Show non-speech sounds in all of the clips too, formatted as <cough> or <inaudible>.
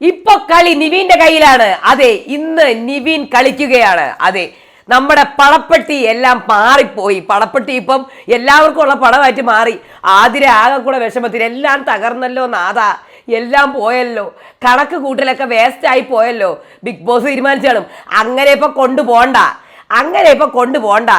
ഇപ്പൊ കളി നിവീന്റെ കയ്യിലാണ്. അതെ ഇന്ന് നിവീൻ കളിക്കുകയാണ്. അതെ നമ്മുടെ പടപ്പെട്ടി എല്ലാം മാറിപ്പോയി. പടപ്പെട്ടി ഇപ്പം എല്ലാവർക്കും ഉള്ള പടമായിട്ട് മാറി. ആതിര ആകെ കൂടെ വിഷമത്തിൽ എല്ലാം തകർന്നല്ലോ നാഥ. എല്ലാം പോയല്ലോ. കണക്ക് കൂട്ടലൊക്കെ വേസ്റ്റ് ആയി പോയല്ലോ. ബിഗ് ബോസ് തീരുമാനിച്ചാലും. അങ്ങനെ ഇപ്പൊ കൊണ്ടുപോണ്ട. അങ്ങനെ ഇപ്പൊ കൊണ്ടുപോണ്ട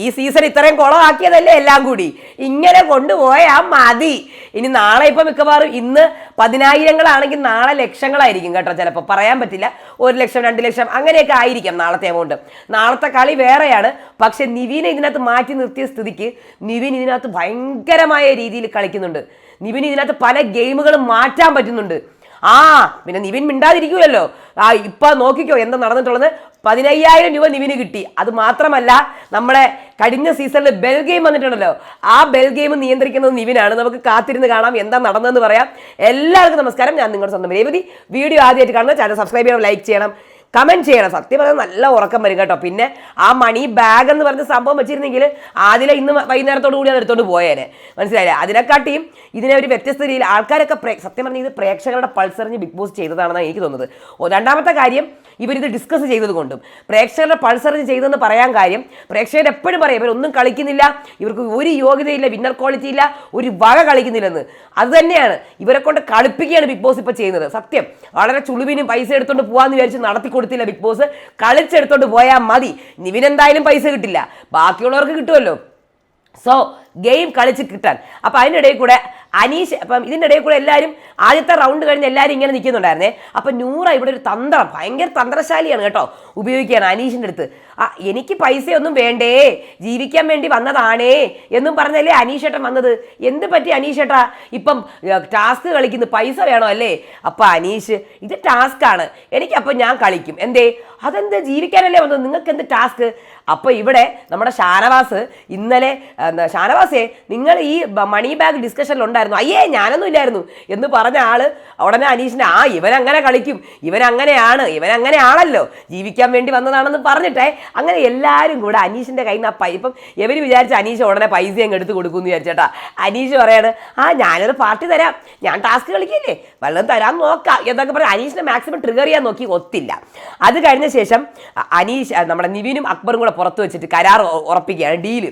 ഈ സീസൺ ഇത്രയും കുളമാക്കിയതല്ലേ എല്ലാം കൂടി. ഇങ്ങനെ കൊണ്ടുപോയാ മതി. ഇനി നാളെ ഇപ്പൊ മിക്കവാറും ഇന്ന് പതിനായിരങ്ങളാണെങ്കിൽ നാളെ ലക്ഷങ്ങളായിരിക്കും കേട്ടോ ചിലപ്പോൾ പറയാൻ പറ്റില്ല. ഒരു ലക്ഷം രണ്ട് ലക്ഷം അങ്ങനെയൊക്കെ ആയിരിക്കും നാളത്തെ എമൗണ്ട് നാളത്തെ കളി വേറെയാണ്. പക്ഷെ നിവിനെ ഇതിനകത്ത് മാറ്റി നിർത്തിയ സ്ഥിതിക്ക് നിവിൻ ഇതിനകത്ത് ഭയങ്കരമായ രീതിയിൽ കളിക്കുന്നുണ്ട്. നിവിൻ ഇതിനകത്ത് പല ഗെയിമുകളും മാറ്റാൻ പറ്റുന്നുണ്ട്. ആ പിന്നെ നിവിൻ മിണ്ടാതിരിക്കുമല്ലോ ആ ഇപ്പൊ നോക്കിക്കോ എന്താ നടന്നിട്ടുള്ളത്. പതിനയ്യായിരം രൂപ നിവിന് കിട്ടി. അത് മാത്രമല്ല നമ്മളെ കഴിഞ്ഞ സീസണിൽ ബെൽ ഗെയിം വന്നിട്ടുണ്ടല്ലോ. ആ ബെൽ ഗെയിം നിയന്ത്രിക്കുന്നത് നിവിനാണ്. നമുക്ക് കാത്തിരുന്ന് കാണാം എന്താ നടന്നതെന്ന് പറയാം. എല്ലാവർക്കും നമസ്കാരം. ഞാൻ നിങ്ങളുടെ സ്വന്തം രേവതി. വീഡിയോ ആദ്യമായിട്ട് കാണുന്ന ചാനൽ സബ്സ്ക്രൈബ് ചെയ്യണം ലൈക്ക് ചെയ്യണം. കമന്റ് ചെയ്യണം. സത്യം പറഞ്ഞാൽ നല്ല ഉറക്കം വരും കേട്ടോ. പിന്നെ ആ മണി ബാഗ് എന്ന് പറഞ്ഞ സംഭവം വെച്ചിരുന്നെങ്കിൽ ആദ്യം ഇന്ന് വൈകുന്നേരത്തോടു കൂടി അത് എടുത്തോണ്ട് പോയേനെ. മനസ്സിലായില്ലേ? അതിനെക്കാട്ടിയും ഇതിനെ ഒരു വ്യത്യസ്ത രീതിയിൽ ആൾക്കാരൊക്കെ സത്യം പറഞ്ഞാൽ ഇത് പ്രേക്ഷകരുടെ പൾസറിഞ്ഞ് ബിഗ് ബോസ് ചെയ്തതാണെന്നാണ് എനിക്ക് തോന്നുന്നത്. രണ്ടാമത്തെ കാര്യം ഇവരിത് ഡിസ്കസ് ചെയ്തതുകൊണ്ടും പ്രേക്ഷകരുടെ പൾസറിഞ്ഞ് ചെയ്തെന്ന് പറയാൻ കാര്യം പ്രേക്ഷകർ എപ്പോഴും പറയും ഇവരൊന്നും കളിക്കുന്നില്ല ഇവർക്ക് ഒരു യോഗ്യതയില്ല വിന്നർ ക്വാളിറ്റി ഇല്ല ഒരു വക കളിക്കുന്നില്ലെന്ന്. അത് തന്നെയാണ്. ഇവരെ കൊണ്ട് കളിപ്പിക്കുകയാണ് ബിഗ് ബോസ് ഇപ്പോൾ ചെയ്യുന്നത്. സത്യം. വളരെ ചുളുവിനും പൈസ എടുത്തുകൊണ്ട് പോകാമെന്ന് വിചാരിച്ച് നടത്തി കൊടുത്തില്ല ബിഗ് ബോസ് കളിച്ചെടുത്തോണ്ട് പോയാൽ മതി. നിവിനെന്തായാലും പൈസ കിട്ടില്ല. ബാക്കിയുള്ളവർക്ക് കിട്ടുമല്ലോ സോ ഗെയിം കളിച്ച് കിട്ടാൻ. അപ്പം അതിനിടയിൽ കൂടെ അനീഷ് അപ്പം ഇതിന്റെ ഇടയിൽ കൂടെ എല്ലാവരും ആദ്യത്തെ റൗണ്ട് കഴിഞ്ഞ് എല്ലാവരും ഇങ്ങനെ നിൽക്കുന്നുണ്ടായിരുന്നേ. അപ്പം നൂറ ഇവിടെ ഒരു തന്ത്രം ഭയങ്കര തന്ത്രശാലിയാണ് കേട്ടോ ഉപയോഗിക്കുകയാണ് അനീഷിന്റെ അടുത്ത്. എനിക്ക് പൈസയൊന്നും വേണ്ടേ? ജീവിക്കാൻ വേണ്ടി വന്നതാണേ എന്നും പറഞ്ഞല്ലേ അനീഷേട്ടൻ വന്നത്? എന്ത് പറ്റി അനീഷേട്ടാ? ഇപ്പം ടാസ്ക് കളിക്കുന്നു പൈസ വേണോ അല്ലേ? അപ്പം അനീഷ് ഇത് ടാസ്ക് ആണ് എനിക്കപ്പം ഞാൻ കളിക്കും. എന്തേ? അതെന്ത് ജീവിക്കാനല്ലേ വന്നത്? നിങ്ങൾക്ക് എന്ത് ടാസ്ക്? അപ്പോൾ ഇവിടെ നമ്മുടെ ഷാനവാസ് ഇന്നലെ ഷാനവാസേ നിങ്ങൾ ഈ മണി ബാഗ് ഡിസ്കഷനിൽ ഉണ്ടായിരുന്നു. അയ്യേ ഞാനൊന്നും ഇല്ലായിരുന്നു എന്ന് പറഞ്ഞ ആൾ ഉടനെ അനീഷിനെ ആ ഇവൻ അങ്ങനെ കളിക്കും. ഇവൻ അങ്ങനെയാണ് ഇവൻ ജീവിക്കാൻ വേണ്ടി വന്നതാണെന്ന് പറഞ്ഞിട്ടേ അങ്ങനെ എല്ലാവരും കൂടെ അനീഷിന്റെ കയ്യിൽ നിന്ന് ആ ഇപ്പം ഇവർ വിചാരിച്ച അനീഷ് ഉടനെ പൈസ അങ്ങ് എടുത്ത് കൊടുക്കുമെന്ന് വിചാരിച്ചേട്ടാ. അനീഷ് പറയാണ് ആ ഞാനൊരു പാർട്ടി തരാം. ഞാൻ ടാസ്ക് കളിക്കില്ലേ? വല്ലതും തരാൻ നോക്കാം. എന്നൊക്കെ പറഞ്ഞ് അനീഷിനെ മാക്സിമം ട്രിഗർ ചെയ്യാൻ നോക്കി ഒത്തില്ല. അത് കഴിഞ്ഞ ശേഷം അനീഷ് നമ്മുടെ നിവിനും അക്ബറും കൂടെ പുറത്ത് വെച്ചിട്ട് കരാർ ഉറപ്പിക്കുകയാണ് ഡീൽ.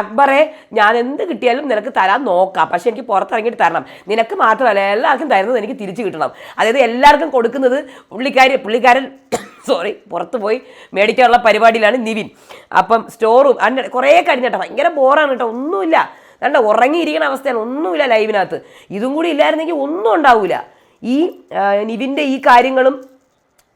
അക്ബറെ ഞാൻ എന്ത് കിട്ടിയാലും നിനക്ക് തരാൻ നോക്കാം. പക്ഷെ എനിക്ക് പുറത്തിറങ്ങിയിട്ട് തരണം. നിനക്ക് മാത്രമല്ല എല്ലാവർക്കും തരുന്നത് എനിക്ക് തിരിച്ചു കിട്ടണം. അതായത് എല്ലാവർക്കും കൊടുക്കുന്നത് പുള്ളിക്കാരി പുള്ളിക്കാരൻ <coughs> സോറി പുറത്ത് പോയി മേടിക്കാനുള്ള പരിപാടിയിലാണ് നിവിൻ. അപ്പം സ്റ്റോറും അതിന്റെ കുറേ കഴിഞ്ഞിട്ടോ ഭയങ്കര ബോറാണ് കേട്ടോ. ഒന്നുമില്ല. കണ്ട ഉറങ്ങിയിരിക്കുന്ന അവസ്ഥയാണ്. ഒന്നുമില്ല ലൈവിനകത്ത്. ഇതും കൂടി ഇല്ലായിരുന്നെങ്കിൽ ഒന്നും ഉണ്ടാവില്ല ഈ നിവിന്റെ ഈ കാര്യങ്ങളും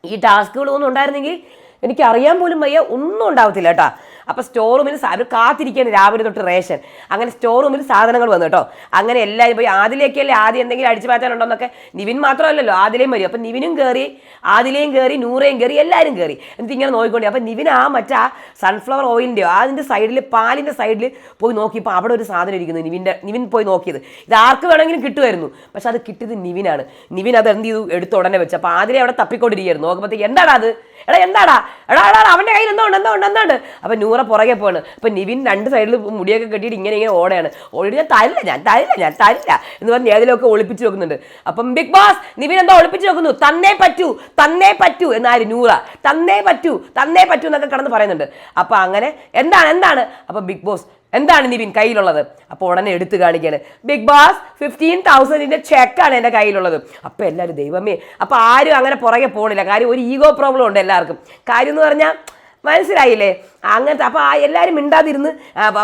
ഈ ടാസ്കുകളും ഒന്നും ഉണ്ടായിരുന്നെങ്കിൽ എനിക്കറിയാൻ പോലും വയ്യ. ഒന്നും ഉണ്ടാവത്തില്ല കേട്ടോ. അപ്പോൾ സ്റ്റോർ റൂമിൽ അവർ കാത്തിരിക്കുകയാണ് രാവിലെ തൊട്ട് റേഷൻ. അങ്ങനെ സ്റ്റോർ റൂമിൽ സാധനങ്ങൾ വന്നു കേട്ടോ. അങ്ങനെ എല്ലാവരും പോയി ആദിലേക്കല്ലേ ആദ്യം എന്തെങ്കിലും അടിച്ചു മാറ്റാനുണ്ടോ എന്നൊക്കെ നിവിൻ മാത്രമല്ലല്ലോ ആദിലേയും വരും. അപ്പം നിവിനും കയറി ആദിലേയും കയറി നൂറേയും കയറി എല്ലാവരും കയറി എന്നിട്ട് ഇങ്ങനെ നോക്കിക്കൊണ്ടേ അപ്പം നിവിൻ ആ മറ്റാ സൺഫ്ലവർ ഓയിലിന്റെയോ അതിന്റെ സൈഡിൽ പാലിന്റെ സൈഡിൽ പോയി നോക്കിയപ്പോൾ അവിടെ ഒരു സാധനം ഇരിക്കുന്നു നിവിന്റെ നിവിൻ പോയി നോക്കിയത്. ഇത് ആർക്ക് വേണമെങ്കിലും കിട്ടുമായിരുന്നു. പക്ഷെ അത് കിട്ടിയത് നിവിനാണ്. നിവിൻ അത് എന്ത് ചെയ്തു? എടുത്ത് ഉടനെ വെച്ചു. അപ്പോൾ ആദിലെ അവിടെ തപ്പിക്കൊണ്ടിരിക്കുകയായിരുന്നു. നോക്കുമ്പോഴത്തേക്ക് എന്താണ് അത്? എടാ എന്താടാ? എടാ എടാ അവന്റെ കയ്യിൽ എന്തോ ഉണ്ട് എന്തോ ഉണ്ട് എന്തോ ഉണ്ട്. അപ്പം നൂറ പുറകെ പോവാണ് അപ്പം നിവിൻ രണ്ട് സൈഡിൽ മുടിയൊക്കെ കെട്ടിയിട്ട് ഇങ്ങനെ ഇങ്ങനെ ഓടയാണ്. ഓടി ഞാൻ തരില്ല ഞാൻ തരില്ല ഞാൻ തരില്ല എന്ന് പറഞ്ഞ് ഏതിലൊക്കെ ഒളിപ്പിച്ച് വെക്കുന്നുണ്ട്. അപ്പം ബിഗ് ബോസ് നിവിൻ എന്തോ ഒളിപ്പിച്ച് വെക്കുന്നു. തന്നേ പറ്റൂ തന്നേ പറ്റൂ എന്നാര് നൂറ. തന്നേ പറ്റൂ തന്നേ പറ്റൂ എന്നൊക്കെ കടന്ന് പറയുന്നുണ്ട്. അപ്പം അങ്ങനെ എന്താണ് എന്താണ്? അപ്പം ബിഗ് ബോസ് എന്താണ് നിവിൻ കയ്യിലുള്ളത്? അപ്പോൾ ഉടനെ എടുത്തു കാണിക്കുകയാണ് ബിഗ് ബോസ് ഫിഫ്റ്റീൻ തൗസൻഡിന്റെ ചെക്കാണ് എന്റെ കയ്യിലുള്ളത്. അപ്പോൾ എല്ലാവരും ദൈവമേ അപ്പോൾ ആരും അങ്ങനെ പുറകെ പോകണില്ല കാര്യം ഒരു ഈഗോ പ്രോബ്ലം ഉണ്ട് എല്ലാവർക്കും. കാര്യം എന്ന് പറഞ്ഞാൽ മനസ്സിലായില്ലേ? അങ്ങനത്തെ അപ്പോൾ എല്ലാവരും മിണ്ടാതിരുന്ന്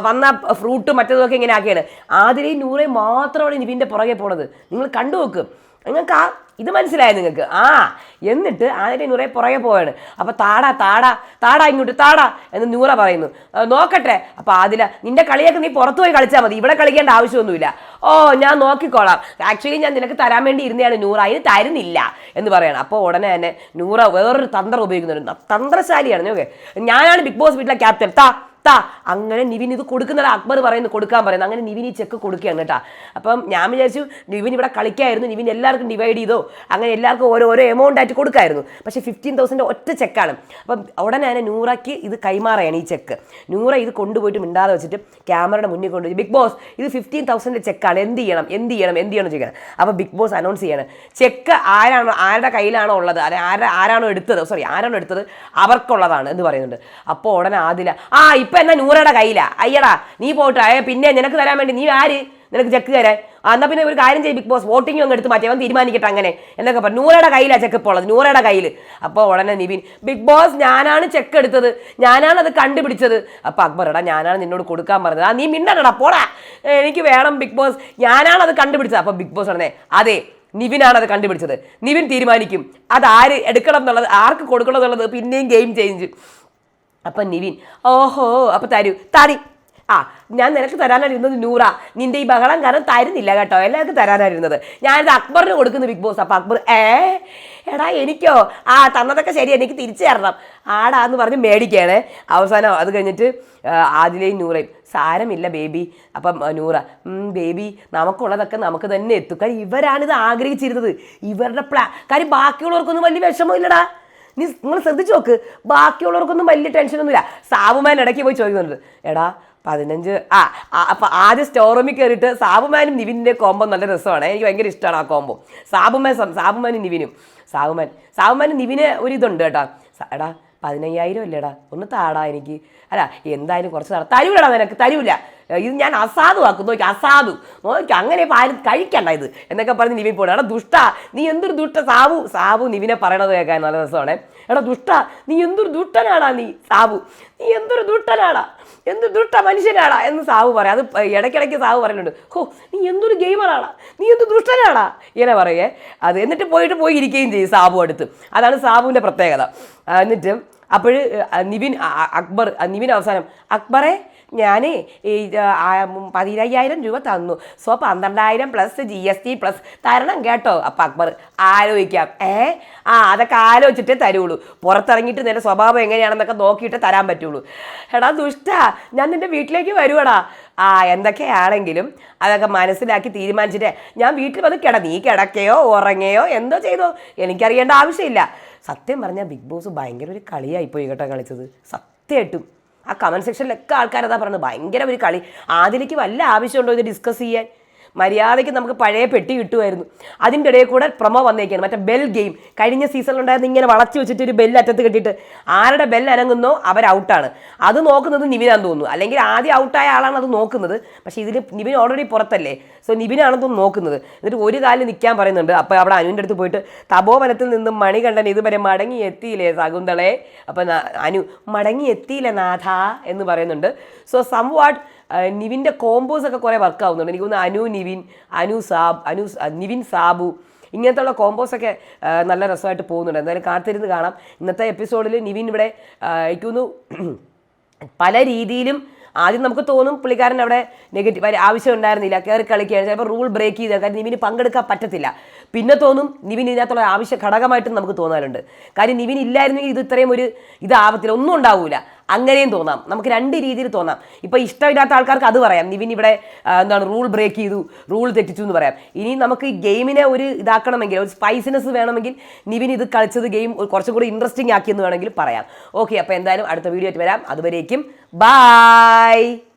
വന്ന ഫ്രൂട്ട് മറ്റേതൊക്കെ ഇങ്ങനെ ആക്കിയാണ്. ആതിരയും നൂറേയും മാത്രമാണ് നിവിന്റെ പുറകെ പോണത്. നിങ്ങൾ കണ്ടു നോക്ക് നിങ്ങൾക്ക് ആ ഇത് മനസ്സിലായോ നിങ്ങൾക്ക്? ആ എന്നിട്ട് ആനയുടെ നൂറെ പുറകെ പോവാണ്. അപ്പോൾ താടാ താടാ താടാ ഇങ്ങോട്ട് താടാ എന്ന് നൂറ പറയുന്നു. "ആ, നോക്കട്ടെ. അപ്പോൾ ആദില നിന്റെ കളിയൊക്കെ നീ പുറത്തു പോയി കളിച്ചാൽ മതി. ഇവിടെ കളിക്കേണ്ട ആവശ്യമൊന്നുമില്ല. ഓ ഞാൻ നോക്കിക്കോളാം. ആക്ച്വലി ഞാൻ നിനക്ക് തരാൻ വേണ്ടി ഇരുന്നതാണ് നൂറ. അതിന് തരുന്നില്ല എന്ന് പറയണം. അപ്പോൾ ഉടനെ തന്നെ നൂറ വേറൊരു തന്ത്രം ഉപയോഗിക്കുന്നുണ്ട് തന്ത്രശാലിയാണ്. ഓക്കെ. ഞാനാണ് ബിഗ് ബോസ് വീട്ടിലെ ക്യാപ്റ്റൻ താ താ അങ്ങനെ നിവിൻ ഇത് കൊടുക്കുന്നത് അക്ബർ പറയുന്നു കൊടുക്കാൻ പറയുന്നു അങ്ങനെ നിവിൻ ഈ ചെക്ക് കൊടുക്കുകയാണ് കേട്ടോ. അപ്പം ഞാൻ വിചാരിച്ചു നിവിൻ ഇവിടെ കളിക്കായിരുന്നു നിവിൻ എല്ലാവർക്കും ഡിവൈഡ് ചെയ്തോ? അങ്ങനെ എല്ലാവർക്കും ഓരോ ഓരോ എമൗണ്ട് ആയിട്ട് കൊടുക്കായിരുന്നു. പക്ഷേ ഫിഫ്റ്റീൻ തൗസൻഡ് ഒറ്റ ചെക്കാണ്. അപ്പം ഉടനെ തന്നെ നൂറയ്ക്ക് ഇത് കൈമാറുകയാണ് ഈ ചെക്ക്. നൂറ ഇത് കൊണ്ടുപോയിട്ട് മിണ്ടാതെ വെച്ചിട്ട് ക്യാമറയുടെ മുന്നിൽ കൊണ്ടുപോയി. ബിഗ് ബോസ് ഇത് ഫിഫ്റ്റീൻ തൗസൻഡ് ചെക്കാണ്. എന്ത് ചെയ്യണം? എന്ത് ചെയ്യണം? എന്ത് ചെയ്യണം ചെയ്യണം അപ്പോൾ ബിഗ് ബോസ് അനൗൺസ് ചെയ്യാണ്. ചെക്ക് ആരാണോ ആരുടെ കയ്യിലാണോ ഉള്ളത്? അല്ലെ ആരുടെ ആരാണോ എടുത്തത്? സോറി ആരാണോ എടുത്തത്? അവർക്കുള്ളതാണ് എന്ന് പറയുന്നുണ്ട്. അപ്പോൾ ഉടനെ ആദില ആ ഇപ്പം എന്നാ നൂറയുടെ കയ്യിലാ. അയ്യടാ നീ പോട്ട് അയ്യ പിന്നെ നിനക്ക് തരാൻ വേണ്ടി നീ ആര്? നിനക്ക് ചെക്ക് തരാൻ. ആ, എന്നാ പിന്നെ ഒരു കാര്യം ചെയ്യും ബിഗ് ബോസ്. വോട്ടിംഗ് അങ്ങ് എടുത്ത് മാറ്റി. അവൻ തീരുമാനിക്കട്ടെ അങ്ങനെ. എന്നൊക്കെ പറഞ്ഞു. നൂറയുടെ കയ്യിലാണ് ചെക്ക് ഇപ്പോൾ ഉള്ളത്. നൂറയുടെ കയ്യിൽ അപ്പോൾ ഉടനെ നിബിൻ ബിഗ് ബോസ് ഞാനാണ് ചെക്ക് എടുത്തത്. ഞാനാണ് അത് കണ്ടുപിടിച്ചത്. അപ്പോൾ അക്ബർ എടാ ഞാനാണ് നിന്നോട് കൊടുക്കാൻ പറഞ്ഞത്. ആ നീ മിണ്ടടാ പോടാ. എനിക്ക് വേണം ബിഗ് ബോസ്. ഞാനാണ് അത് കണ്ടുപിടിച്ചത്. അപ്പോൾ ബിഗ് ബോസ് ഉടനെ അതെ നിവിനാണ് അത് കണ്ടുപിടിച്ചത്. നിവിൻ തീരുമാനിക്കും. അത് ആര് എടുക്കണം എന്നുള്ളത് ആർക്ക് കൊടുക്കണം എന്നുള്ളത് പിന്നെയും ഗെയിം ചേഞ്ച്. അപ്പം നിവിൻ ഓഹോ അപ്പം തരൂ. താടി. ആ ഞാൻ നിനക്ക് തരാനായിരുന്നത് നൂറ. നിന്റെ ഈ ബഹളം കാരണം തരുന്നില്ല കേട്ടോ. എല്ലാവർക്കും തരാനായിരുന്നത്. ഞാനിത് അക്ബറിന് കൊടുക്കുന്നു ബിഗ് ബോസ്. അപ്പം അക്ബർ ഏ? എടാ എനിക്കോ? ആ തന്നതൊക്കെ ശരി എനിക്ക് തിരിച്ചു തരണം. ആടാ എന്ന് പറഞ്ഞ് മേടിക്കുകയാണ്. അവസാനം അത് കഴിഞ്ഞിട്ട് ആദിലയും നൂറയും. സാരമില്ല ബേബി. അപ്പം നൂറ. ബേബി നമുക്കുള്ളതൊക്കെ നമുക്ക് തന്നെ എത്തും. കാര്യം ഇവരാണിത് ആഗ്രഹിച്ചിരുന്നത്. ഇവരുടെ പ്ലാ കാര്യം ബാക്കിയുള്ളവർക്കൊന്നും വലിയ വിഷമമില്ലടാ. നീ നിങ്ങൾ ശ്രദ്ധിച്ചു നോക്ക്. ബാക്കിയുള്ളവർക്കൊന്നും വലിയ ടെൻഷനൊന്നുമില്ല സാബുമാൻ ഇടയ്ക്ക് പോയി ചോദിക്കുന്നുണ്ട് എടാ പതിനഞ്ച് ആ അപ്പം ആദ്യം സ്റ്റോർ റൂമിൽ കയറിയിട്ട് സാബുമാനും നിവിന്റെ കോമ്പോ നല്ല രസമാണ്. എനിക്ക് ഭയങ്കര ഇഷ്ടമാണ് ആ കോമ്പോ സാബുമാൻ സാബുമാനും നിവിനും. സാബുമാൻ സാബുമാനും നിവിന് ഒരു ഇതുണ്ട് കേട്ടോ. എടാ പതിനയ്യായിരം അല്ലേടാ? ഒന്ന് താടാ എനിക്ക്. അല്ല എന്തായാലും കുറച്ച് താടാ തരൂലടാ നിനക്ക് തരൂല. ഇത് ഞാൻ അസാധുവാക്കും. നോക്കി അസാധു. നോക്കി അങ്ങനെ ആരും കഴിക്കണ്ട ഇത്. എന്നൊക്കെ പറഞ്ഞ് നിവിൻ പോടാ എടാ ദുഷ്ട. നീ എന്തൊരു ദുഷ്ട സാബു? സാബു നിവിനെ പറയണത് കേൾക്കാൻ നല്ല രസമാണ്. എടാ ദുഷ്ട നീ എന്തൊരു ദുഷ്ടനാടാ നീ സാബു. നീ എന്തൊരു ദുഷ്ടനാടാ എന്ത് ദുഷ്ട മനുഷ്യനാടാ എന്ന് സാബു പറയാം. അത് ഇടയ്ക്കിടയ്ക്ക് സാവ് പറയുന്നുണ്ട്. ഹോ നീ എന്തൊരു ഗെയിമറാടാ നീ എന്ത് ദുഷ്ടനാടാ. ഇങ്ങനെ പറയേ. അത് എന്നിട്ട് പോയിട്ട് പോയി ഇരിക്കുകയും ചെയ്യും സാബു അടുത്ത്. അതാണ് സാബുവിന്റെ പ്രത്യേകത. എന്നിട്ട് അപ്പോൾ നിവിൻ അക്ബർ നിവിൻ അവസാനം അക്ബറെ ഉം, പതിനയ്യായിരം രൂപ തന്നു. സോ പന്ത്രണ്ടായിരം plus G S T plus തരണം കേട്ടോ. അപ്പം അക്ബർ ആലോചിക്കാം. ഏ? ആ അതൊക്കെ ആലോചിച്ചിട്ടേ തരുള്ളൂ. പുറത്തിറങ്ങിയിട്ട് നിന്റെ സ്വഭാവം എങ്ങനെയാണെന്നൊക്കെ നോക്കിയിട്ട് തരാൻ പറ്റുള്ളൂ. എടാ ദുഷ്ട ഞാൻ നിന്റെ വീട്ടിലേക്ക് വരുവടാ. ആ എന്തൊക്കെയാണെങ്കിലും അതൊക്കെ മനസ്സിലാക്കി തീരുമാനിച്ചിട്ട് ഞാൻ വീട്ടിൽ വന്ന് കിട നീ കിടക്കയോ ഉറങ്ങയോ എന്തോ ചെയ്തോ. എനിക്കറിയേണ്ട ആവശ്യമില്ല. സത്യം പറഞ്ഞാൽ ബിഗ് ബോസ് ഭയങ്കര ഒരു കളിയായിപ്പോയി കേട്ടോ കളിച്ചത്. സത്യമായിട്ടും ആ കമന്റ് സെക്ഷനിലൊക്കെ ആൾക്കാരതാ പറഞ്ഞത്. ഭയങ്കര ഒരു കളി. ആദിലേക്ക് വല്ല ആവശ്യമുണ്ടോ ഇത് ഡിസ്കസ് ചെയ്യാൻ? മര്യാദയ്ക്ക് നമുക്ക് പഴയ പെട്ടി കിട്ടുമായിരുന്നു. അതിന്റെ ഇടയിൽ കൂടെ പ്രൊമോ വന്നേക്കാണ്. മറ്റേ ബെൽ ഗെയിം. കഴിഞ്ഞ സീസണിലുണ്ടായിരുന്ന ഇങ്ങനെ വളച്ചു വെച്ചിട്ട് ഒരു ബെല്ല് അറ്റത്ത് കെട്ടിയിട്ട് ആരുടെ ബെൽ അനങ്ങുന്നോ അവർ ഔട്ടാണ് അത് നോക്കുന്നത് നിവിനാന്ന് തോന്നുന്നു. അല്ലെങ്കിൽ ആദ്യം ഔട്ടായ ആളാണ് അത് നോക്കുന്നത്. പക്ഷേ ഇതിൽ നിവിൻ ഓൾറെഡി പുറത്തല്ലേ. സോ നിവിനാണെന്ന് നോക്കുന്നത്. എന്നിട്ട് ഒരു കാലിൽ നിൽക്കാൻ പറയുന്നുണ്ട്. അപ്പോൾ അവിടെ അനുവിന്റെ അടുത്ത് പോയിട്ട് തപോവനത്തിൽ നിന്നും മണികണ്ഠൻ ഇതുവരെ മടങ്ങി എത്തിയില്ലേ ശകുന്തളെ അപ്പം അനു മടങ്ങി എത്തിയില്ല നാഥ എന്ന് പറയുന്നുണ്ട്. സോ സം വാട്ട് നിവിന്റെ കോമ്പോസ് ഒക്കെ കുറേ വർക്ക് ആവുന്നുണ്ട്. എനിക്ക് തോന്നുന്നു അനു നിവിൻ അനു സാബ് അനു നിവിൻ സാബു ഇങ്ങനത്തെ ഉള്ള കോമ്പോസൊക്കെ നല്ല രസമായിട്ട് പോകുന്നുണ്ട്. എന്തായാലും കാത്തിരുന്ന് കാണാം. ഇന്നത്തെ എപ്പിസോഡിൽ നിവിൻ ഇവിടെ എനിക്ക് തോന്നുന്നു <clears throat> പല രീതിയിലും ആദ്യം നമുക്ക് തോന്നും പുള്ളിക്കാരൻ അവിടെ നെഗറ്റീവ് ആവശ്യം ഉണ്ടായിരുന്നില്ല കയറി കളിക്കുകയാണ്. ചിലപ്പോൾ റൂൾ ബ്രേക്ക് ചെയ്ത കാര്യം നിവിന് പങ്കെടുക്കാൻ പറ്റത്തില്ല. പിന്നെ തോന്നും നിവിൻ ഇതിനകത്തുള്ള ആവശ്യ ഘടകമായിട്ടും നമുക്ക് തോന്നാറുണ്ട്. കാര്യം നിവിൻ ഇല്ലായിരുന്നെങ്കിൽ ഇത് ഇത്രയും ഒരു ഇതാവത്തില്ല ഒന്നും ഉണ്ടാവൂല. അങ്ങനെയും തോന്നാം. നമുക്ക് രണ്ട് രീതിയിൽ തോന്നാം. ഇപ്പോൾ ഇഷ്ടമില്ലാത്ത ആൾക്കാർക്ക് അത് പറയാം. നിവിൻ ഇവിടെ എന്താണ് റൂൾ ബ്രേക്ക് ചെയ്തു റൂൾ തെറ്റിച്ചു എന്ന് പറയാം. ഇനി നമുക്ക് ഗെയിമിനെ ഒരു ഇതാക്കണമെങ്കിൽ ഒരു സ്പൈസിനെസ് വേണമെങ്കിൽ നിവിൻ ഇത് കളിച്ചത് ഗെയിം കുറച്ചും കൂടി ഇൻട്രസ്റ്റിംഗ് ആക്കിയെന്ന് വേണമെങ്കിൽ പറയാം. ഓക്കെ അപ്പോൾ എന്തായാലും അടുത്ത വീഡിയോ ആയിട്ട് വരാം. അതുവരേക്കും ബായ്